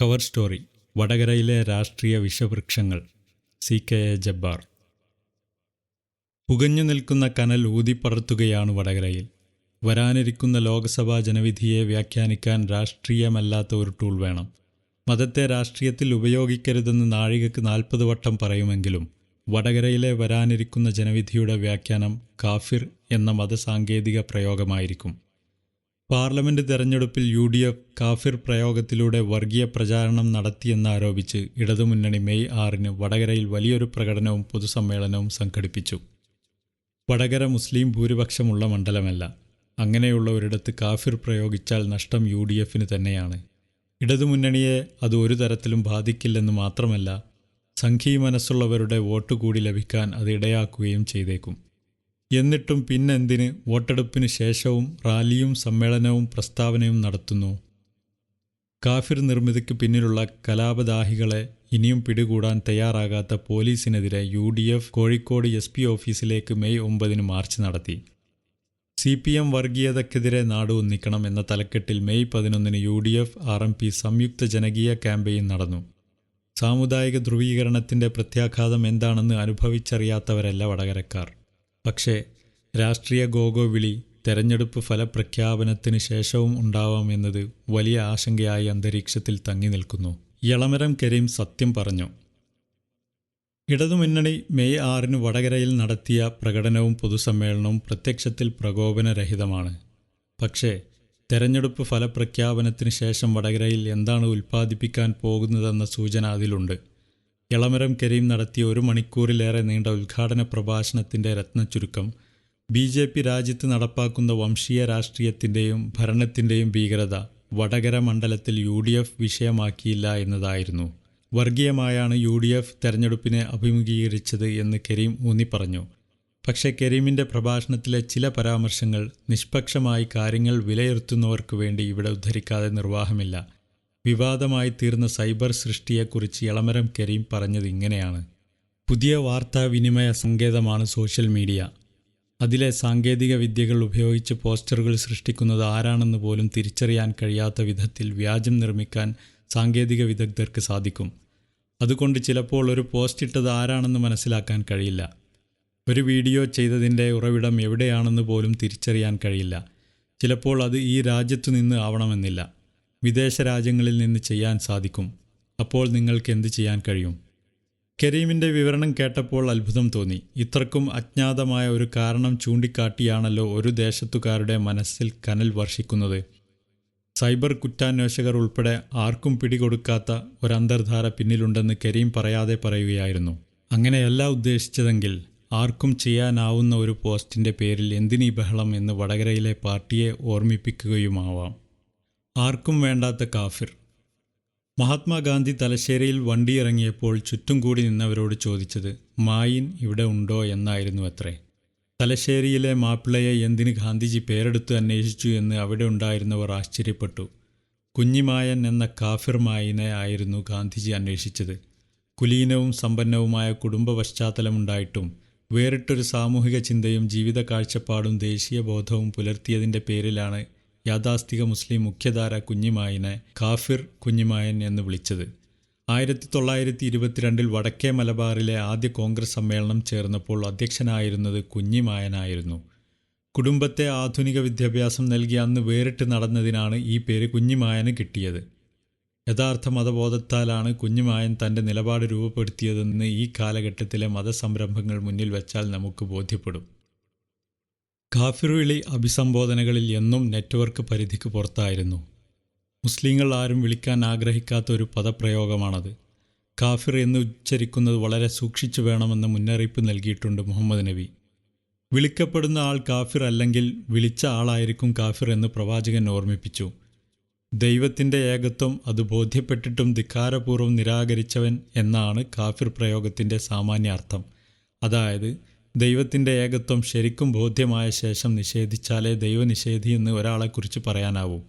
Cover story വടകരയിലെ രാഷ്ട്രീയ വിഷവൃക്ഷങ്ങൾ സി കെ എ ജബ്ബാർ. പുകഞ്ഞു നിൽക്കുന്ന കനൽ ഊതിപ്പറത്തുകയാണ് വടകരയിൽ. വരാനിരിക്കുന്ന ലോക്സഭാ ജനവിധിയെ വ്യാഖ്യാനിക്കാൻ രാഷ്ട്രീയമല്ലാത്ത ഒരു ടൂൾ വേണം. മതത്തെ രാഷ്ട്രീയത്തിൽ ഉപയോഗിക്കരുതെന്ന് നാഴികക്ക് നാൽപ്പത് വട്ടം പറയുമെങ്കിലും വടകരയിലെ വരാനിരിക്കുന്ന ജനവിധിയുടെ വ്യാഖ്യാനം കാഫിർ എന്ന മതസാങ്കേതിക പ്രയോഗമായിരിക്കും. പാർലമെന്റ് തെരഞ്ഞെടുപ്പിൽ യു ഡി എഫ് കാഫിർ പ്രയോഗത്തിലൂടെ വർഗീയ പ്രചാരണം നടത്തിയെന്നാരോപിച്ച് ഇടതുമുന്നണി മെയ് ആറിന് വടകരയിൽ വലിയൊരു പ്രകടനവും പൊതുസമ്മേളനവും സംഘടിപ്പിച്ചു. വടകര മുസ്ലിം ഭൂരിപക്ഷമുള്ള മണ്ഡലമല്ല. അങ്ങനെയുള്ള ഒരിടത്ത് കാഫിർ പ്രയോഗിച്ചാൽ നഷ്ടം യു ഡി എഫിന് തന്നെയാണ്. ഇടതുമുന്നണിയെ അത് ഒരു തരത്തിലും ബാധിക്കില്ലെന്ന് മാത്രമല്ല സംഘീ മനസ്സുള്ളവരുടെ വോട്ട് കൂടി ലഭിക്കാൻ അത് ഇടയാക്കുകയും ചെയ്തേക്കും. എന്നിട്ടും പിന്നെന്തിന് വോട്ടെടുപ്പിന് ശേഷവും റാലിയും സമ്മേളനവും പ്രസ്താവനയും നടത്തുന്നു. കാഫിർ നിർമ്മിതിക്ക് പിന്നിലുള്ള കലാപദാഹികളെ ഇനിയും പിടികൂടാൻ തയ്യാറാകാത്ത പോലീസിനെതിരെ U D F Kozhikode S P ഓഫീസിലേക്ക് മെയ് ഒമ്പതിന് മാർച്ച് നടത്തി. സി പി എം വർഗീയതക്കെതിരെ നാട് ഒന്നിക്കണം എന്ന തലക്കെട്ടിൽ മെയ് പതിനൊന്നിന് U D F R M P സംയുക്ത ജനകീയ ക്യാമ്പയിൻ നടന്നു. സാമുദായിക ധ്രുവീകരണത്തിന്റെ പ്രത്യാഘാതം എന്താണെന്ന് അനുഭവിച്ചറിയാത്തവരല്ല വടകരക്കാർ. പക്ഷേ രാഷ്ട്രീയ ഗോഗോ വിളി തെരഞ്ഞെടുപ്പ് ഫലപ്രഖ്യാപനത്തിന് ശേഷവും ഉണ്ടാവാമെന്നത് വലിയ ആശങ്കയായി അന്തരീക്ഷത്തിൽ തങ്ങി നിൽക്കുന്നു. യളമരം കരീം സത്യം പറഞ്ഞു. ഇടതുമുന്നണി മെയ് ആറിന് വടകരയിൽ നടത്തിയ പ്രകടനവും പൊതുസമ്മേളനവും പ്രത്യക്ഷത്തിൽ പ്രകോപനരഹിതമാണ്. പക്ഷേ തെരഞ്ഞെടുപ്പ് ഫലപ്രഖ്യാപനത്തിന് ശേഷം വടകരയിൽ എന്താണ് ഉൽപ്പാദിപ്പിക്കാൻ പോകുന്നതെന്ന സൂചന അതിലുണ്ട്. ഇളമരം കരീം നടത്തിയ ഒരു മണിക്കൂറിലേറെ നീണ്ട ഉദ്ഘാടന പ്രഭാഷണത്തിന്റെ രത്നച്ചുരുക്കം ബി ജെ പി രാജ്യത്ത് നടപ്പാക്കുന്ന വംശീയ രാഷ്ട്രീയത്തിന്റെയും ഭരണത്തിന്റെയും ഭീകരത വടകര മണ്ഡലത്തിൽ യു ഡി എഫ് വിഷയമാക്കിയില്ല എന്നതായിരുന്നു. വർഗീയമായാണ് യു ഡി എഫ് തെരഞ്ഞെടുപ്പിനെ അഭിമുഖീകരിച്ചത് എന്ന് കരീം ഊന്നിപ്പറഞ്ഞു പക്ഷേ കരീമിന്റെ പ്രഭാഷണത്തിലെ ചില പരാമർശങ്ങൾ നിഷ്പക്ഷമായി കാര്യങ്ങൾ വിലയിരുത്തുന്നവർക്ക് വേണ്ടി ഇവിടെ ഉദ്ധരിക്കാതെ നിർവാഹമില്ല. വിവാദമായി തീർന്ന സൈബർ സൃഷ്ടിയെക്കുറിച്ച് ഇളമരം കരീം പറഞ്ഞത് ഇങ്ങനെയാണ്. പുതിയ വാർത്താവിനിമയ സങ്കേതമാണ് സോഷ്യൽ മീഡിയ. അതിലെ സാങ്കേതിക വിദ്യകൾ ഉപയോഗിച്ച് പോസ്റ്ററുകൾ സൃഷ്ടിക്കുന്നത് ആരാണെന്ന് പോലും തിരിച്ചറിയാൻ കഴിയാത്ത വിധത്തിൽ വ്യാജം നിർമ്മിക്കാൻ സാങ്കേതിക വിദഗ്ധർക്ക് സാധിക്കും. അതുകൊണ്ട് ചിലപ്പോൾ ഒരു പോസ്റ്റ് ഇട്ടത് ആരാണെന്ന് മനസ്സിലാക്കാൻ കഴിയില്ല. ഒരു വീഡിയോ ചെയ്തതിന്റെ ഉറവിടം എവിടെയാണെന്ന് പോലും തിരിച്ചറിയാൻ കഴിയില്ല. ചിലപ്പോൾ അത് ഈ രാജ്യത്തു നിന്ന് ആവണമെന്നില്ല. വിദേശ രാജ്യങ്ങളിൽ നിന്ന് ചെയ്യാൻ സാധിക്കും. അപ്പോൾ നിങ്ങൾക്ക് എന്ത് ചെയ്യാൻ കഴിയും? കരീമിന്റെ വിവരണം കേട്ടപ്പോൾ അത്ഭുതം തോന്നി. ഇത്രക്കും അജ്ഞാതമായ ഒരു കാരണം ചൂണ്ടിക്കാട്ടിയാണല്ലോ ഒരു ദേശത്തുകാരുടെ മനസ്സിൽ കനൽ വർഷിക്കുന്നത്. സൈബർ കുറ്റാന്വേഷകർ ഉൾപ്പെടെ ആർക്കും പിടികൊടുക്കാത്ത ഒരു അന്തർധാര പിന്നിലുണ്ടെന്ന് കരീം പറയാതെ പറയുകയായിരുന്നു. അങ്ങനെയല്ല ഉദ്ദേശിച്ചതെങ്കിൽ ആർക്കും ചെയ്യാനാവുന്ന ഒരു പോസ്റ്റിന്റെ പേരിൽ എന്തിനീ ബഹളം എന്ന് വടകരയിലെ പാർട്ടിയെ ഓർമ്മിപ്പിക്കുകയുമാവാം. ആർക്കും വേണ്ടാത്ത കാഫിർ. മഹാത്മാഗാന്ധി തലശ്ശേരിയിൽ വണ്ടി ഇറങ്ങിയപ്പോൾ ചുറ്റും കൂടി നിന്നവരോട് ചോദിച്ചത് മായിൻ ഇവിടെ ഉണ്ടോ എന്നായിരുന്നു അത്രേ. തലശ്ശേരിയിലെ മാപ്പിളയെ എന്തിന് ഗാന്ധിജി പേരെടുത്ത് അന്വേഷിച്ചു എന്ന് അവിടെ ഉണ്ടായിരുന്നവർ ആശ്ചര്യപ്പെട്ടു. കുഞ്ഞിമായൻ എന്ന കാഫിർ മായിനെ ആയിരുന്നു ഗാന്ധിജി അന്വേഷിച്ചത്. കുലീനവും സമ്പന്നവുമായ കുടുംബ പശ്ചാത്തലമുണ്ടായിട്ടും വേറിട്ടൊരു സാമൂഹിക ചിന്തയും ജീവിത കാഴ്ചപ്പാടും ദേശീയ ബോധവും പുലർത്തിയതിന്റെ പേരിലാണ് യാഥാസ്ഥിക മുസ്ലിം മുഖ്യധാര കുഞ്ഞിമായനെ കാഫിർ കുഞ്ഞിമായൻ എന്ന് വിളിച്ചത്. ആയിരത്തി തൊള്ളായിരത്തി ഇരുപത്തിരണ്ടിൽ വടക്കേ മലബാറിലെ ആദ്യ കോൺഗ്രസ് സമ്മേളനം ചേർന്നപ്പോൾ അധ്യക്ഷനായിരുന്നത് കുഞ്ഞിമായനായിരുന്നു. കുടുംബത്തെ ആധുനിക വിദ്യാഭ്യാസം നൽകി അന്ന് വേറിട്ട് നടന്നതിനാണ് ഈ പേര് കുഞ്ഞിമായന് കിട്ടിയത്. യഥാർത്ഥ മതബോധത്താലാണ് കുഞ്ഞുമായൻ തന്റെ നിലപാട് രൂപപ്പെടുത്തിയതെന്ന് ഈ കാലഘട്ടത്തിലെ മതസംരംഭങ്ങൾ മുന്നിൽ വെച്ചാൽ നമുക്ക് ബോധ്യപ്പെടും. കാഫിർ വിളി അഭിസംബോധനകളിൽ എന്നും നെറ്റ്വർക്ക് പരിധിക്ക് പുറത്തായിരുന്നു. മുസ്ലിങ്ങൾ ആരും വിളിക്കാൻ ആഗ്രഹിക്കാത്ത ഒരു പദപ്രയോഗമാണത്. കാഫിർ എന്ന് ഉച്ചരിക്കുന്നത് വളരെ സൂക്ഷിച്ചു വേണമെന്ന് മുന്നറിയിപ്പ് നൽകിയിട്ടുണ്ട് മുഹമ്മദ് നബി. വിളിക്കപ്പെടുന്ന ആൾ കാഫിർ അല്ലെങ്കിൽ വിളിച്ച ആളായിരിക്കും കാഫിർ എന്ന് പ്രവാചകൻ ഓർമ്മിപ്പിച്ചു. ദൈവത്തിന്റെ ഏകത്വം അത് ബോധ്യപ്പെട്ടിട്ടും ധിക്കാരപൂർവം നിരാകരിച്ചവൻ എന്നാണ് കാഫിർ പ്രയോഗത്തിന്റെ സാമാന്യ അർത്ഥം അതായത് ദൈവത്തിന്റെ ഏകത്വം ശരിക്കും ബോധ്യമായ ശേഷം നിഷേധിച്ചാലേ ദൈവനിഷേധി എന്ന് ഒരാളെക്കുറിച്ച് പറയാനാവൂ.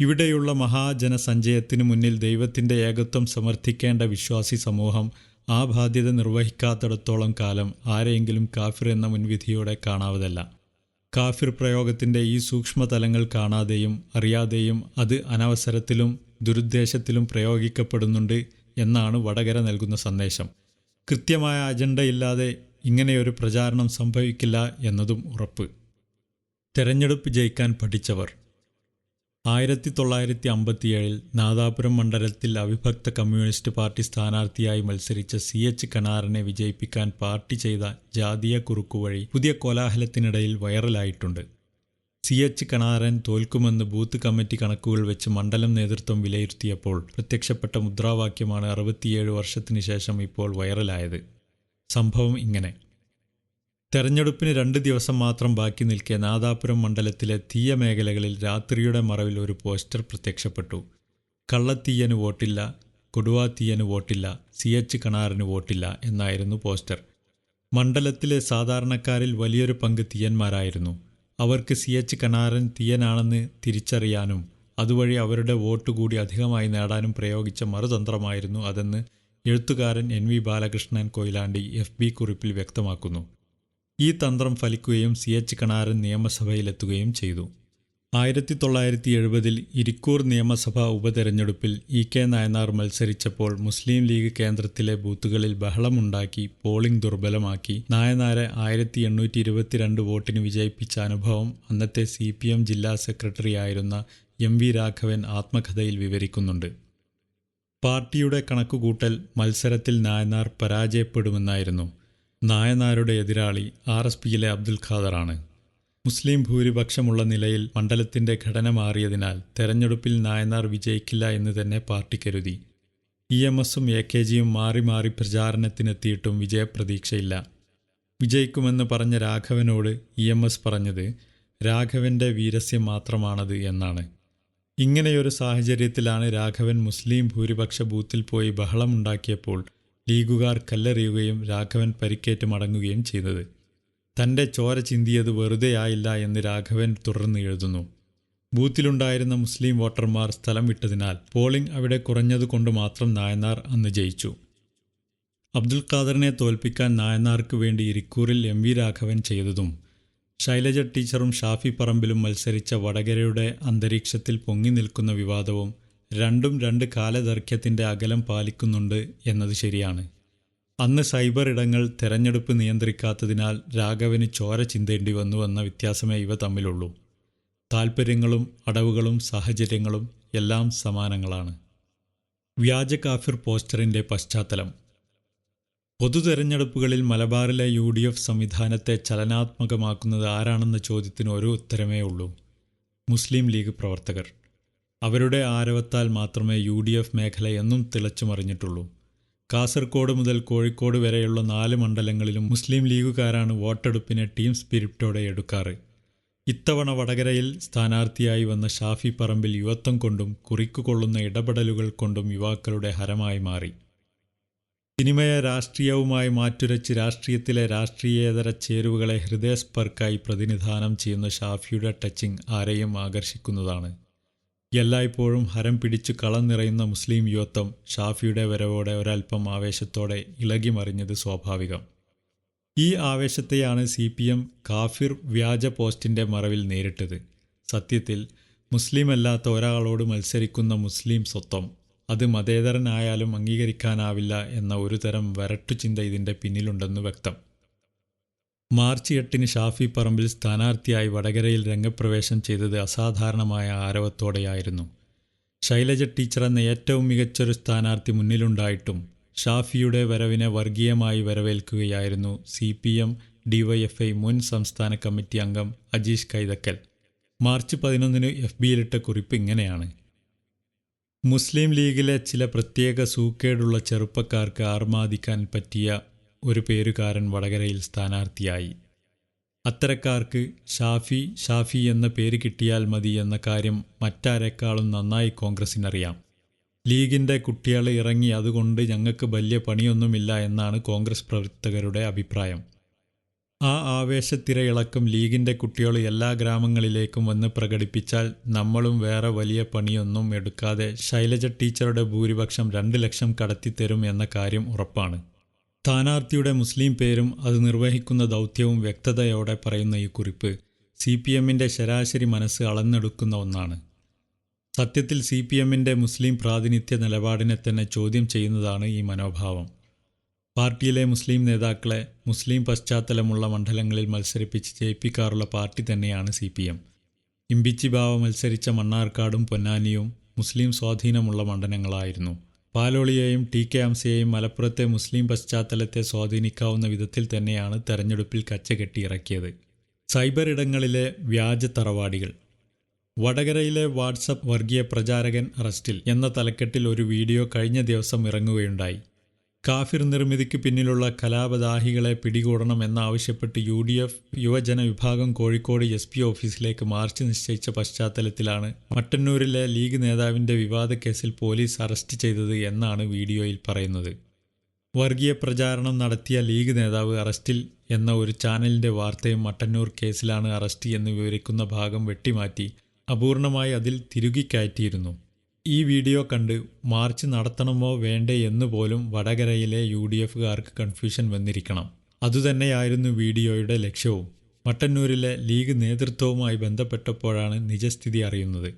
ഇവിടെയുള്ള മഹാജനസഞ്ചയത്തിനു മുന്നിൽ ദൈവത്തിന്റെ ഏകത്വം സമർത്ഥിക്കേണ്ട വിശ്വാസി സമൂഹം ആ ബാധ്യത നിർവഹിക്കാത്തിടത്തോളം കാലം ആരെയെങ്കിലും കാഫിർ എന്ന മുൻവിധിയോടെ കാണാവതല്ല. കാഫിർ പ്രയോഗത്തിന്റെ ഈ സൂക്ഷ്മതലങ്ങൾ കാണാതെയും അറിയാതെയും അത് അനവസരത്തിലും ദുരുദ്ദേശത്തിലും പ്രയോഗിക്കപ്പെടുന്നുണ്ട് എന്നാണ് വടകര നൽകുന്ന സന്ദേശം. കൃത്യമായ അജണ്ടയില്ലാതെ ഇങ്ങനെയൊരു പ്രചാരണം സംഭവിക്കില്ല എന്നതും ഉറപ്പ്. തെരഞ്ഞെടുപ്പ് ജയിക്കാൻ പഠിച്ചവർ. ആയിരത്തി തൊള്ളായിരത്തി അമ്പത്തിയേഴിൽ നാദാപുരം മണ്ഡലത്തിൽ അവിഭക്ത കമ്മ്യൂണിസ്റ്റ് പാർട്ടി സ്ഥാനാർത്ഥിയായി മത്സരിച്ച സി എച്ച് കണാറിനെ വിജയിപ്പിക്കാൻ പാർട്ടി ചെയ്ത ജാതീയ കുറുക്കു വഴി പുതിയ കോലാഹലത്തിനിടയിൽ വൈറലായിട്ടുണ്ട്. സി എച്ച് കണാരൻ തോൽക്കുമെന്ന് ബൂത്ത് കമ്മിറ്റി കണക്കുകൾ വെച്ച് മണ്ഡലം നേതൃത്വം വിലയിരുത്തിയപ്പോൾ പ്രത്യക്ഷപ്പെട്ട മുദ്രാവാക്യമാണ് അറുപത്തിയേഴ് വർഷത്തിനു ശേഷം ഇപ്പോൾ വൈറലായത്. സംഭവം ഇങ്ങനെ. തെരഞ്ഞെടുപ്പിന് രണ്ട് ദിവസം മാത്രം ബാക്കി നിൽക്കെ നാദാപുരം മണ്ഡലത്തിലെ തീയ മേഖലകളിൽ രാത്രിയുടെ മറവിൽ ഒരു പോസ്റ്റർ പ്രത്യക്ഷപ്പെട്ടു. കള്ളത്തീയന് വോട്ടില്ല കൊടുവാത്തീയന് വോട്ടില്ല സി എച്ച് കണാറിന് വോട്ടില്ല എന്നായിരുന്നു പോസ്റ്റർ. മണ്ഡലത്തിലെ സാധാരണക്കാരിൽ വലിയൊരു പങ്ക് തീയന്മാരായിരുന്നു. അവർക്ക് സി എച്ച് കണാരൻ തീയനാണെന്ന് തിരിച്ചറിയാനും അതുവഴി അവരുടെ വോട്ട് കൂടി അധികമായി നേടാനും പ്രയോഗിച്ച മറുതന്ത്രമായിരുന്നു അതെന്ന് എഴുത്തുകാരൻ N V Balakrishnan Koyilandy F B കുറിപ്പിൽ വ്യക്തമാക്കുന്നു. ഈ തന്ത്രം ഫലിക്കുകയും സി എച്ച് കണാരൻ നിയമസഭയിലെത്തുകയും ചെയ്തു. ആയിരത്തി തൊള്ളായിരത്തി എഴുപതിൽ ഇരിക്കൂർ നിയമസഭാ ഉപതെരഞ്ഞെടുപ്പിൽ ഇ കെ നായനാർ മത്സരിച്ചപ്പോൾ മുസ്ലിം ലീഗ് കേന്ദ്രത്തിലെ ബൂത്തുകളിൽ ബഹളമുണ്ടാക്കി പോളിംഗ് ദുർബലമാക്കി. നായനാരെ ആയിരത്തി എണ്ണൂറ്റി ഇരുപത്തിരണ്ട് വോട്ടിന് വിജയിപ്പിച്ച അനുഭവം അന്നത്തെ സി പി എം ജില്ലാ സെക്രട്ടറിയായിരുന്ന എം വി രാഘവൻ ആത്മകഥയിൽ വിവരിക്കുന്നുണ്ട്. പാർട്ടിയുടെ കണക്കുകൂട്ടൽ മത്സരത്തിൽ നായനാർ പരാജയപ്പെടുമെന്നായിരുന്നു. നായനാരുടെ എതിരാളി ആർ എസ് പിയിലെ അബ്ദുൽ ഖാദറാണ്. മുസ്ലിം ഭൂരിപക്ഷമുള്ള നിലയിൽ മണ്ഡലത്തിന്റെ ഘടന മാറിയതിനാൽ തെരഞ്ഞെടുപ്പിൽ നായനാർ വിജയിക്കില്ല എന്ന് തന്നെ പാർട്ടി കരുതി. ഇ എം എസും എ കെ ജിയും മാറി മാറി പ്രചാരണത്തിനെത്തിയിട്ടും വിജയപ്രതീക്ഷയില്ല. വിജയിക്കുമെന്ന് പറഞ്ഞ രാഘവനോട് ഇ എം എസ് പറഞ്ഞത് രാഘവന്റെ വീരസ്യം മാത്രമാണത് എന്നാണ്. ഇങ്ങനെയൊരു സാഹചര്യത്തിലാണ് രാഘവൻ മുസ്ലിം ഭൂരിപക്ഷ ബൂത്തിൽ പോയി ബഹളമുണ്ടാക്കിയപ്പോൾ ലീഗുകാർ കല്ലെറിയുകയും രാഘവൻ പരിക്കേറ്റ് മടങ്ങുകയും ചെയ്തത്. തന്റെ ചോര ചിന്തിയത് വെറുതെയായില്ല എന്ന് രാഘവൻ തുടർന്ന് എഴുതുന്നു. ബൂത്തിലുണ്ടായിരുന്ന മുസ്ലിം വോട്ടർമാർ സ്ഥലം വിട്ടതിനാൽ പോളിംഗ് അവിടെ കുറഞ്ഞതുകൊണ്ട് മാത്രം നായനാർ അന്ന് ജയിച്ചു. അബ്ദുൽ ഖാദറിനെ തോൽപ്പിക്കാൻ നായനാർക്ക് വേണ്ടി ഇരിക്കൂറിൽ എം വി രാഘവൻ ചെയ്തതും ശൈലജ ടീച്ചറും ഷാഫി പറമ്പിലും മത്സരിച്ച വടകരയുടെ അന്തരീക്ഷത്തിൽ പൊങ്ങി നിൽക്കുന്ന വിവാദവും രണ്ടും രണ്ട് കാലദൈർഘ്യത്തിന്റെ അകലം പാലിക്കുന്നുണ്ട് എന്നത് ശരിയാണ്. അന്ന് സൈബർ ഇടങ്ങൾ തെരഞ്ഞെടുപ്പ് നിയന്ത്രിക്കാത്തതിനാൽ രാഘവന് ചോര ചിന്തേണ്ടി വന്നു എന്ന വ്യത്യാസമേ ഇവ തമ്മിലുള്ളൂ. താൽപ്പര്യങ്ങളും അടവുകളും സാഹചര്യങ്ങളും എല്ലാം സമാനങ്ങളാണ്. വ്യാജ കാഫിർ പോസ്റ്ററിന്റെ പശ്ചാത്തലം. പൊതു തെരഞ്ഞെടുപ്പുകളിൽ മലബാറിലെ യു ഡി എഫ് സംവിധാനത്തെ ചലനാത്മകമാക്കുന്നത് ആരാണെന്ന ചോദ്യത്തിന് ഒരു ഉത്തരമേ ഉള്ളൂ. മുസ്ലിം ലീഗ് പ്രവർത്തകർ. അവരുടെ ആരവത്താൽ മാത്രമേ യു ഡി എഫ് മേഖല എന്നും തിളച്ചു മറിഞ്ഞിട്ടുള്ളൂ കാസർഗോഡ് മുതൽ കോഴിക്കോട് വരെയുള്ള നാല് മണ്ഡലങ്ങളിലും മുസ്ലിം ലീഗുകാരാണ് വോട്ടെടുപ്പിനെ ടീം സ്പിരിറ്റോടെ എടുക്കാറ്. ഇത്തവണ വടകരയിൽ സ്ഥാനാർത്ഥിയായി വന്ന ഷാഫി പറമ്പിൽ യുവത്വം കൊണ്ടും കുറിക്കുകൊള്ളുന്ന ഇടപെടലുകൾ കൊണ്ടും യുവാക്കളുടെ ഹരമായി മാറി. സിനിമയെ രാഷ്ട്രീയവുമായി മാറ്റുരച്ച് രാഷ്ട്രീയത്തിലെ രാഷ്ട്രീയേതര ചേരുവകളെ ഹൃദയസ്പർക്കായി പ്രതിനിധാനം ചെയ്യുന്ന ഷാഫിയുടെ ടച്ചിങ് ആരെയും ആകർഷിക്കുന്നതാണ്. എല്ലായ്പ്പോഴും ഹരം പിടിച്ചു കളം നിറയുന്ന മുസ്ലിം യുവത്വം ഷാഫിയുടെ വരവോടെ ഒരൽപ്പം ആവേശത്തോടെ ഇളകി മറിഞ്ഞത് സ്വാഭാവികം. ഈ ആവേശത്തെയാണ് സി പി എം കാഫിർ വ്യാജ പോസ്റ്റിന്റെ മറവിൽ നേരിട്ടത്. സത്യത്തിൽ മുസ്ലിമല്ലാത്ത ഒരാളോട് മത്സരിക്കുന്ന മുസ്ലിം സ്വത്വം അത് മതേതരനായാലും അംഗീകരിക്കാനാവില്ല എന്ന ഒരു തരം വരട്ടുചിന്ത ഇതിന്റെ പിന്നിലുണ്ടെന്ന് വ്യക്തം. മാർച്ച് എട്ടിന് ഷാഫി പറമ്പിൽ സ്ഥാനാർത്ഥിയായി വടകരയിൽ രംഗപ്രവേശം ചെയ്തത് അസാധാരണമായ ആരവത്തോടെയായിരുന്നു. ശൈലജ ടീച്ചർ എന്ന ഏറ്റവും മികച്ചൊരു സ്ഥാനാർത്ഥി മുന്നിലുണ്ടായിട്ടും ഷാഫിയുടെ വരവിനെ വർഗീയമായി വരവേൽക്കുകയായിരുന്നു സി പി എം ഡിവൈഎഫ്ഐ മുൻ സംസ്ഥാന കമ്മിറ്റി അംഗം അജീഷ് കൈതക്കൽ. മാർച്ച് പതിനൊന്നിന് എഫ് ബിയിലിട്ട കുറിപ്പ് ഇങ്ങനെയാണ്. മുസ്ലിം ലീഗിലെ ചില പ്രത്യേക സൂക്കേടുള്ള ചെറുപ്പക്കാർക്ക് ആർമാദിക്കാൻ പറ്റിയ ഒരു പേരുകാരൻ വടകരയിൽ സ്ഥാനാർത്ഥിയായി. അത്തരക്കാർക്ക് ഷാഫി ഷാഫി എന്ന പേര് കിട്ടിയാൽ മതി എന്ന കാര്യം മറ്റാരെക്കാളും നന്നായി കോൺഗ്രസിനറിയാം. ലീഗിന്റെ കുട്ടികൾ ഇറങ്ങി അതുകൊണ്ട് ഞങ്ങൾക്ക് വലിയ പണിയൊന്നുമില്ല എന്നാണ് കോൺഗ്രസ് പ്രവർത്തകരുടെ അഭിപ്രായം. ആ ആവേശത്തിരയിളക്കം ലീഗിന്റെ കുട്ടികൾ എല്ലാ ഗ്രാമങ്ങളിലേക്കും വന്ന് പ്രകടിപ്പിച്ചാൽ നമ്മളും വേറെ വലിയ പണിയൊന്നും എടുക്കാതെ ശൈലജ ടീച്ചറുടെ ഭൂരിപക്ഷം രണ്ട് ലക്ഷം കടത്തിത്തരും എന്ന കാര്യം ഉറപ്പാണ്. സ്ഥാനാർത്ഥിയുടെ മുസ്ലിം പേരും അത് നിർവഹിക്കുന്ന ദൗത്യവും വ്യക്തതയോടെ പറയുന്ന ഈ കുറിപ്പ് സി പി എമ്മിന്റെ ശരാശരി മനസ്സ് അളന്നെടുക്കുന്ന ഒന്നാണ്. സത്യത്തിൽ സി പി എമ്മിന്റെ മുസ്ലിം പ്രാതിനിധ്യ നിലപാടിനെ തന്നെ ചോദ്യം ചെയ്യുന്നതാണ് ഈ മനോഭാവം. പാർട്ടിയിലെ മുസ്ലിം നേതാക്കളെ മുസ്ലിം പശ്ചാത്തലമുള്ള മണ്ഡലങ്ങളിൽ മത്സരിപ്പിച്ച് ജയിപ്പിക്കാറുള്ള പാർട്ടി തന്നെയാണ് C P M Imbichi Bava മത്സരിച്ച മണ്ണാർക്കാടും പൊന്നാനിയും മുസ്ലിം സ്വാധീനമുള്ള മണ്ഡലങ്ങളായിരുന്നു. പാലോളിയെയും ടി കെ അംസയെയും മലപ്പുറത്തെ മുസ്ലിം പശ്ചാത്തലത്തെ സ്വാധീനിക്കാവുന്ന വിധത്തിൽ തന്നെയാണ് തെരഞ്ഞെടുപ്പിൽ കച്ചകെട്ടി ഇറക്കിയത്. സൈബർ ഇടങ്ങളിലെ വ്യാജ തറവാടികൾ. വടകരയിലെ വാട്സപ്പ് വർഗീയ പ്രചാരകൻ അറസ്റ്റിൽ എന്ന തലക്കെട്ടിൽ ഒരു വീഡിയോ കഴിഞ്ഞ ദിവസം ഇറങ്ങുകയുണ്ടായി. കാഫിർ നിർമ്മിതിക്ക് പിന്നിലുള്ള കലാപദാഹികളെ പിടികൂടണം എന്നാവശ്യപ്പെട്ട് യു ഡി എഫ് യുവജന വിഭാഗം കോഴിക്കോട് എസ് പി ഓഫീസിലേക്ക് മാർച്ച് നിശ്ചയിച്ച പശ്ചാത്തലത്തിലാണ് മട്ടന്നൂരിലെ ലീഗ് നേതാവിന്റെ വിവാദ കേസിൽ പോലീസ് അറസ്റ്റ് ചെയ്തത് എന്നാണ് വീഡിയോയിൽ പറയുന്നത്. വർഗീയ പ്രചാരണം നടത്തിയ ലീഗ് നേതാവ് അറസ്റ്റിൽ എന്ന ഒരു ചാനലിന്റെ വാർത്തയും മട്ടന്നൂർ കേസിലാണ് അറസ്റ്റ് എന്ന് വിവരിക്കുന്ന ഭാഗം വെട്ടിമാറ്റി അപൂർണമായി അതിൽ തിരുകിക്കയറ്റിയിരുന്നു ഈ വീഡിയോ കണ്ട് മാർച്ച് നടത്തണമോ വേണ്ടേ എന്ന് പോലും വടകരയിലെ യു ഡി എഫുകാർക്ക് കൺഫ്യൂഷൻ വന്നിരിക്കണം. അതുതന്നെയായിരുന്നു വീഡിയോയുടെ ലക്ഷ്യവും. മട്ടന്നൂരിലെ ലീഗ് നേതൃത്വവുമായി ബന്ധപ്പെട്ടപ്പോഴാണ് നിജസ്ഥിതി അറിയുന്നത്.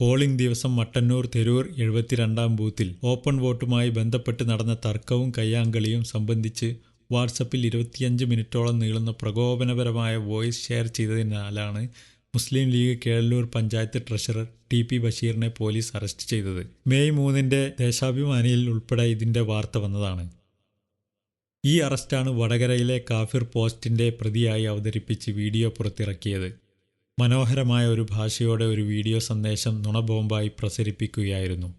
പോളിംഗ് ദിവസം മട്ടന്നൂർ തെരൂർ എഴുപത്തിരണ്ടാം ബൂത്തിൽ ഓപ്പൺ വോട്ടുമായി ബന്ധപ്പെട്ട് നടന്ന തർക്കവും കയ്യാങ്കളിയും സംബന്ധിച്ച് വാട്സപ്പിൽ ഇരുപത്തിയഞ്ച് മിനിറ്റോളം നീളുന്ന പ്രകോപനപരമായ voice share ചെയ്തതിനാലാണ് Muslim League Keloor panchayat treasurer T P ബഷീറിനെ പോലീസ് അറസ്റ്റ് ചെയ്തത്. മെയ് മൂന്നിന്റെ ദേശാഭിമാനിയിൽ ഉൾപ്പെടെ ഇതിന്റെ വാർത്ത വന്നതാണ്. ഈ അറസ്റ്റാണ് വടകരയിലെ കാഫിർ പോസ്റ്റിന്റെ പ്രതിയായി അവതരിപ്പിച്ച് വീഡിയോ പുറത്തിറക്കിയത്. മനോഹരമായ ഒരു ഭാഷയോടെ ഒരു വീഡിയോ സന്ദേശം നുണബോംബായി പ്രസരിപ്പിക്കുകയായിരുന്നു.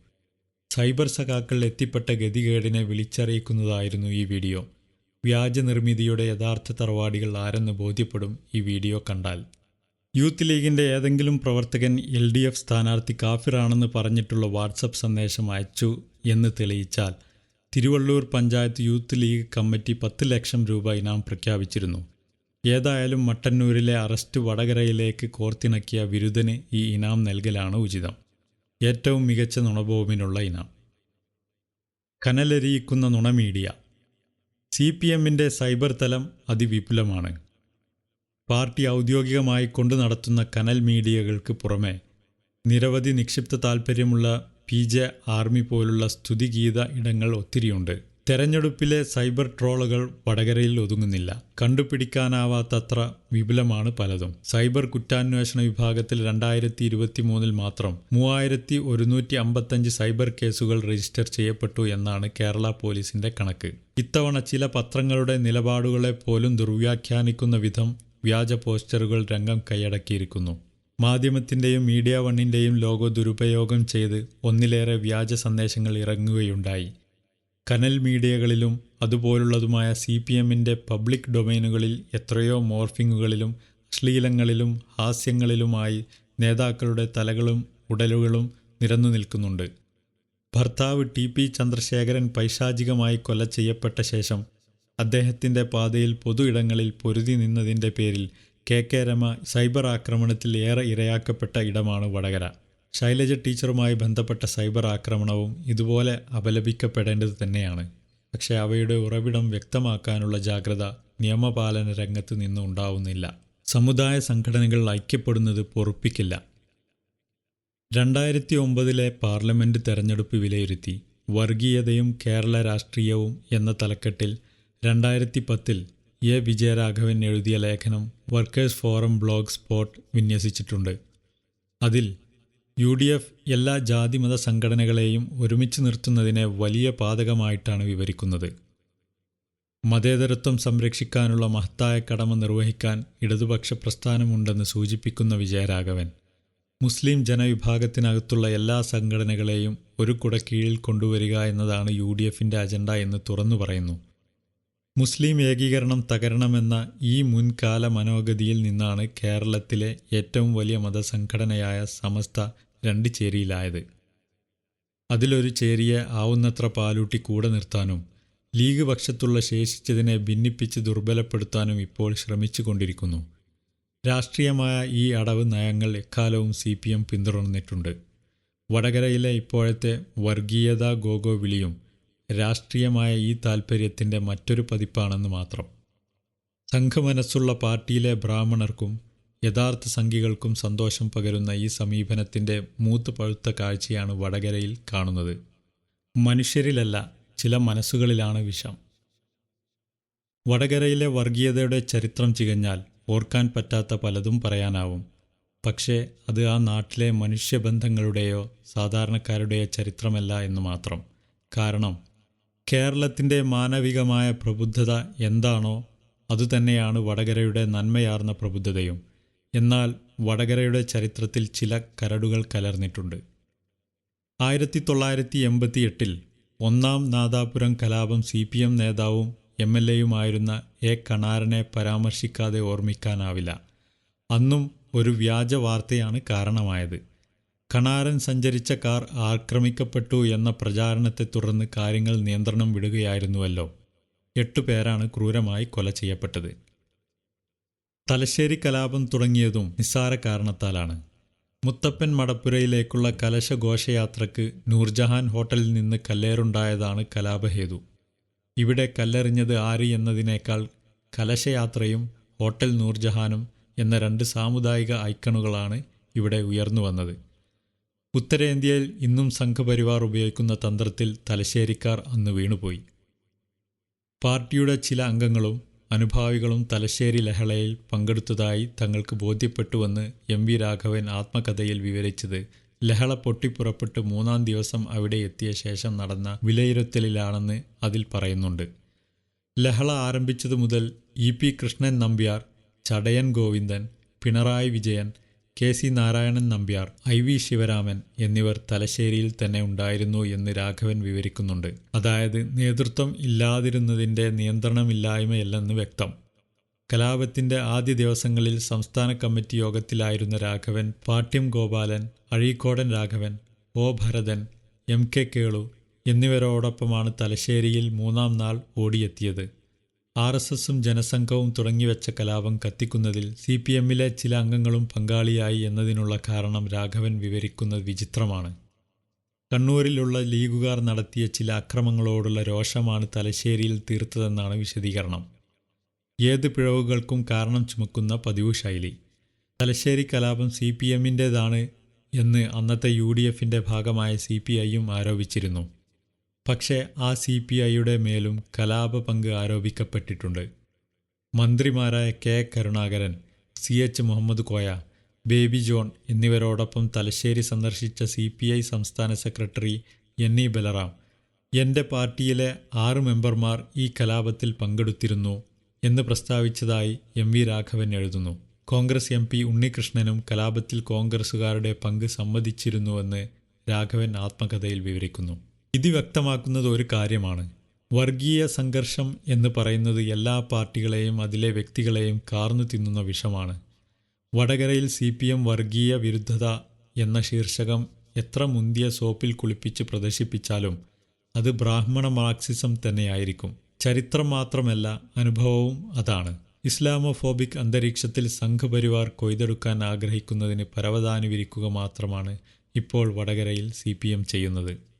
സൈബർ സഖാക്കൾ എത്തിപ്പെട്ട ഗതികേടിനെ വിളിച്ചറിയിക്കുന്നതായിരുന്നു ഈ വീഡിയോ. വ്യാജ നിർമ്മിതിയുടെ യഥാർത്ഥ തറവാടികൾ ആരെന്ന് ബോധ്യപ്പെടും ഈ വീഡിയോ കണ്ടാൽ. യൂത്ത് ലീഗിന്റെ ഏതെങ്കിലും പ്രവർത്തകൻ എൽ ഡി എഫ് സ്ഥാനാർത്ഥി കാഫിറാണെന്ന് പറഞ്ഞിട്ടുള്ള വാട്സപ്പ് സന്ദേശം അയച്ചു എന്ന് തെളിയിച്ചാൽ Thiruvallur panchayat youth league committee പത്ത് ലക്ഷം രൂപ ഇനാം പ്രഖ്യാപിച്ചിരുന്നു. ഏതായാലും മട്ടന്നൂരിലെ അറസ്റ്റ് വടകരയിലേക്ക് കോർത്തിണക്കിയ വിരുദ്ധന് ഈ ഇനാം നൽകലാണ് ഉചിതം. ഏറ്റവും മികച്ച നുണബോംബിനുള്ള ഇനാം. കനലരിയിക്കുന്ന നുണ മീഡിയ സി പി എമ്മിന്റെ സൈബർ തലം അതിവിപുലമാണ്. പാർട്ടി ഔദ്യോഗികമായി കൊണ്ടു നടത്തുന്ന കനൽ മീഡിയകൾക്ക് പുറമെ നിരവധി നിക്ഷിപ്ത താൽപ്പര്യമുള്ള പി ജെ ആർമി പോലുള്ള സ്തുതിഗീത ഇടങ്ങൾ ഒത്തിരിയുണ്ട്. തെരഞ്ഞെടുപ്പിലെ സൈബർ ട്രോളുകൾ വടകരയിൽ ഒതുങ്ങുന്നില്ല. കണ്ടുപിടിക്കാനാവാത്തത്ര വിപുലമാണ് പലതും. സൈബർ കുറ്റാന്വേഷണ വിഭാഗത്തിൽ രണ്ടായിരത്തി ഇരുപത്തി മൂന്നിൽ മാത്രം മൂവായിരത്തി ഒരുന്നൂറ്റി അമ്പത്തഞ്ച് സൈബർ കേസുകൾ രജിസ്റ്റർ ചെയ്യപ്പെട്ടു എന്നാണ് കേരള പോലീസിന്റെ കണക്ക്. ഇത്തവണ ചില പത്രങ്ങളുടെ നിലപാടുകളെ പോലും ദുർവ്യാഖ്യാനിക്കുന്ന വിധം വ്യാജ പോസ്റ്ററുകൾ രംഗം കൈയടക്കിയിരിക്കുന്നു. മാധ്യമത്തിന്റെയും മീഡിയ വണ്ണിന്റെയും ലോഗോ ദുരുപയോഗം ചെയ്ത് ഒന്നിലേറെ വ്യാജ സന്ദേശങ്ങൾ ഇറങ്ങുകയുണ്ടായി. കനൽ മീഡിയകളിലും അതുപോലുള്ളതുമായ സി പി എമ്മിന്റെ പബ്ലിക് ഡൊമൈനുകളിൽ എത്രയോ മോർഫിങ്ങുകളിലും അശ്ലീലങ്ങളിലും ഹാസ്യങ്ങളിലുമായി നേതാക്കളുടെ തലകളും ഉടലുകളും നിരന്നു നിൽക്കുന്നുണ്ട്. ഭർത്താവ് ടി പി ചന്ദ്രശേഖരൻ പൈശാചികമായി കൊല ചെയ്യപ്പെട്ട ശേഷം അദ്ദേഹത്തിന്റെ പാതയിൽ പൊതു ഇടങ്ങളിൽ പൊരുതി നിന്നതിന്റെ പേരിൽ കെ കെ രമ സൈബർ ആക്രമണത്തിൽ ഏറെ ഇരയാക്കപ്പെട്ട ഇടമാണ് വടകര. ശൈലജ ടീച്ചറുമായി ബന്ധപ്പെട്ട സൈബർ ആക്രമണവും ഇതുപോലെ അപലപിക്കപ്പെടേണ്ടത് തന്നെയാണ്. പക്ഷേ അവയുടെ ഉറവിടം വ്യക്തമാക്കാനുള്ള ജാഗ്രത നിയമപാലന രംഗത്ത് നിന്നും ഉണ്ടാവുന്നില്ല. സമുദായ സംഘടനകൾ ഐക്യപ്പെടുന്നത് പൊറുപ്പിക്കില്ല. രണ്ടായിരത്തി ഒമ്പതിലെ പാർലമെന്റ് തെരഞ്ഞെടുപ്പ് വിലയിരുത്തി വർഗീയതയും കേരള രാഷ്ട്രീയവും എന്ന തലക്കെട്ടിൽ രണ്ടായിരത്തി പത്തിൽ എ വിജയരാഘവൻ എഴുതിയ ലേഖനം വർക്കേഴ്സ് ഫോറം ബ്ലോഗ് സ്പോട്ട് വിന്യസിച്ചിട്ടുണ്ട്. അതിൽ യു ഡി എഫ് എല്ലാ ജാതിമത സംഘടനകളെയും ഒരുമിച്ച് നിർത്തുന്നതിനെ വലിയ പാതകമായിട്ടാണ് വിവരിക്കുന്നത്. മതേതരത്വം സംരക്ഷിക്കാനുള്ള മഹത്തായ കടമ നിർവഹിക്കാൻ ഇടതുപക്ഷ പ്രസ്ഥാനമുണ്ടെന്ന് സൂചിപ്പിക്കുന്ന വിജയരാഘവൻ മുസ്ലിം ജനവിഭാഗത്തിനകത്തുള്ള എല്ലാ സംഘടനകളെയും ഒരു കുടക്കീഴിൽ കൊണ്ടുവരിക എന്നതാണ് യു ഡി എഫിന്റെ അജണ്ട എന്ന് തുറന്നു പറയുന്നു. മുസ്ലിം ഏകീകരണം തകരണമെന്ന ഈ മുൻകാല മനോഗതിയിൽ നിന്നാണ് കേരളത്തിലെ ഏറ്റവും വലിയ മതസംഘടനയായ സമസ്ത രണ്ട് ചേരിയിലായത്. അതിലൊരു ചേരിയെ ആവുന്നത്ര പാലൂട്ടി കൂടെ നിർത്താനും ലീഗ് പക്ഷത്തുള്ള ശേഷിച്ചതിനെ ഭിന്നിപ്പിച്ച് ദുർബലപ്പെടുത്താനും ഇപ്പോൾ ശ്രമിച്ചു കൊണ്ടിരിക്കുന്നു രാഷ്ട്രീയമായ ഈ അടവ് നയങ്ങൾ എക്കാലവും സി പി എം പിന്തുടർന്നിട്ടുണ്ട്. വടകരയിലെ ഇപ്പോഴത്തെ വർഗീയത ഗോഗോ വിളിയും രാഷ്ട്രീയമായ ഈ താൽപ്പര്യത്തിന്റെ മറ്റൊരു പതിപ്പാണെന്ന് മാത്രം. സംഘമനസ്സുള്ള പാർട്ടിയിലെ ബ്രാഹ്മണർക്കും യഥാർത്ഥ സംഘികൾക്കും സന്തോഷം പകരുന്ന ഈ സമീപനത്തിന്റെ മൂത്ത് പഴുത്ത കാഴ്ചയാണ് വടകരയിൽ കാണുന്നത്. മനുഷ്യരിലല്ല ചില മനസ്സുകളിലാണ് വിഷം. വടകരയിലെ വർഗീയതയുടെ ചരിത്രം ചികഞ്ഞാൽ ഓർക്കാൻ പറ്റാത്ത പലതും പറയാനാവും. പക്ഷേ അത് ആ നാട്ടിലെ മനുഷ്യബന്ധങ്ങളുടെയോ സാധാരണക്കാരുടെയോ ചരിത്രമല്ല എന്ന് മാത്രം. കാരണം കേരളത്തിന്റെ മാനവികമായ പ്രബുദ്ധത എന്താണോ അതുതന്നെയാണ് വടകരയുടെ നന്മയാർന്ന പ്രബുദ്ധതയും. എന്നാൽ വടകരയുടെ ചരിത്രത്തിൽ ചില കരടുകൾ കലർന്നിട്ടുണ്ട്. ആയിരത്തി തൊള്ളായിരത്തി എൺപത്തി എട്ടിൽ ഒന്നാം നാദാപുരം കലാപം സി പി എം നേതാവും എം എൽ എയുമായിരുന്ന എ കണാരനെ പരാമർശിക്കാതെ ഓർമ്മിക്കാനാവില്ല. അന്നും ഒരു വ്യാജ വാർത്തയാണ് കാരണമായത്. കണാരൻ സഞ്ചരിച്ച കാർ ആക്രമിക്കപ്പെട്ടു എന്ന പ്രചാരണത്തെ തുടർന്ന് കാര്യങ്ങൾ നിയന്ത്രണം വിടുകയായിരുന്നുവല്ലോ. എട്ടു പേരാണ് ക്രൂരമായി കൊല ചെയ്യപ്പെട്ടത്. തലശ്ശേരി കലാപം തുടങ്ങിയതും നിസ്സാര കാരണത്താലാണ്. മുത്തപ്പൻ മടപ്പുരയിലേക്കുള്ള കലശഘോഷയാത്രക്ക് നൂർജഹാൻ ഹോട്ടലിൽ നിന്ന് കല്ലേറുണ്ടായതാണ് കലാപഹേതു. ഇവിടെ കല്ലെറിഞ്ഞത് ആര് എന്നതിനേക്കാൾ കലശയാത്രയും ഹോട്ടൽ നൂർജഹാനും എന്ന രണ്ട് സാമുദായിക ഐക്കണുകളാണ് ഇവിടെ ഉയർന്നു വന്നത് ഉത്തരേന്ത്യയിൽ ഇന്നും സംഘപരിവാർ ഉപയോഗിക്കുന്ന തന്ത്രത്തിൽ തലശ്ശേരിക്കാർ അന്ന് വീണുപോയി. പാർട്ടിയുടെ ചില അംഗങ്ങളും അനുഭാവികളും തലശ്ശേരി ലഹളയിൽ പങ്കെടുത്തതായി തങ്ങൾക്ക് ബോധ്യപ്പെട്ടുവെന്ന് എം വി രാഘവൻ ആത്മകഥയിൽ വിവരിച്ചത് ലഹള പൊട്ടിപ്പുറപ്പെട്ട് മൂന്നാം ദിവസം അവിടെ എത്തിയ ശേഷം നടന്ന വിലയിരുത്തലിലാണെന്ന് അതിൽ പറയുന്നുണ്ട്. ലഹള ആരംഭിച്ചതു മുതൽ E P Krishnan Nambiar Chadayan Govindan Pinarayi Vijayan K C Narayanan Nambiar I V Sivaraman എന്നിവർ തലശ്ശേരിയിൽ തന്നെ ഉണ്ടായിരുന്നു എന്ന് രാഘവൻ വിവരിക്കുന്നുണ്ട്. അതായത് നേതൃത്വം ഇല്ലാതിരുന്നതിന്റെ നിയന്ത്രണമില്ലായ്മയല്ലെന്ന് വ്യക്തം. കലാപത്തിന്റെ ആദ്യ ദിവസങ്ങളിൽ സംസ്ഥാന committee യോഗത്തിലായിരുന്ന Raghavan Pattiam Gopalan Azhikodan Raghavan O Bharathan M K Kelu എന്നിവരോടൊപ്പമാണ് തലശ്ശേരിയിൽ മൂന്നാം നാൾ ഓടിയെത്തിയത്. ആർ എസ് എസും ജനസംഘവും തുടങ്ങിവെച്ച കലാപം കത്തിക്കുന്നതിൽ സി പി എമ്മിലെ ചില അംഗങ്ങളും പങ്കാളിയായി എന്നതിനുള്ള കാരണം രാഘവൻ വിവരിക്കുന്നത് വിചിത്രമാണ്. കണ്ണൂരിലുള്ള ലീഗുകാർ നടത്തിയ ചില അക്രമങ്ങളോടുള്ള രോഷമാണ് തലശ്ശേരിയിൽ തീർത്തതെന്നാണ് വിശദീകരണം. ഏത് പിഴവുകൾക്കും കാരണം ചുമക്കുന്ന പതിവ് ശൈലി. തലശ്ശേരി കലാപം സി പി എമ്മിന്റേതാണ് എന്ന് അന്നത്തെ യു ഡി എഫിന്റെ ഭാഗമായ സി പി ഐയും ആരോപിച്ചിരുന്നു. പക്ഷേ ആ സി പി ഐയുടെ മേലും കലാപ പങ്ക് ആരോപിക്കപ്പെട്ടിട്ടുണ്ട്. മന്ത്രിമാരായ K Karunakaran C H Muhammad Koya Baby John എന്നിവരോടൊപ്പം തലശ്ശേരി സന്ദർശിച്ച സി പി ഐ സംസ്ഥാന സെക്രട്ടറി എൻ ഇ ബലറാം എന്റെ പാർട്ടിയിലെ ആറ് മെമ്പർമാർ ഈ കലാപത്തിൽ പങ്കെടുത്തിരുന്നു എന്ന് പ്രസ്താവിച്ചതായി എം വി രാഘവൻ എഴുതുന്നു. കോൺഗ്രസ് എം പി ഉണ്ണികൃഷ്ണനും കലാപത്തിൽ കോൺഗ്രസുകാരുടെ പങ്ക് സമ്മതിച്ചിരുന്നുവെന്ന് രാഘവൻ ആത്മകഥയിൽ വിവരിക്കുന്നു. ഇത് വ്യക്തമാക്കുന്നത് ഒരു കാര്യമാണ്. വർഗീയ സംഘർഷം എന്ന് പറയുന്നത് എല്ലാ പാർട്ടികളെയും അതിലെ വ്യക്തികളെയും കാർന്നു തിന്നുന്ന വിഷമാണ്. വടകരയിൽ സി പി എം വർഗീയ വിരുദ്ധത എന്ന ശീർഷകം എത്ര മുന്തിയ സോപ്പിൽ കുളിപ്പിച്ച് പ്രദർശിപ്പിച്ചാലും അത് ബ്രാഹ്മണ മാർക്സിസം തന്നെയായിരിക്കും. ചരിത്രം മാത്രമല്ല അനുഭവവും അതാണ്. ഇസ്ലാമോഫോബിക് അന്തരീക്ഷത്തിൽ സംഘപരിവാർ കൊയ്തെടുക്കാൻ ആഗ്രഹിക്കുന്നതിന് പരവതാനി വിരിക്കുക മാത്രമാണ് ഇപ്പോൾ വടകരയിൽ സി ചെയ്യുന്നത്.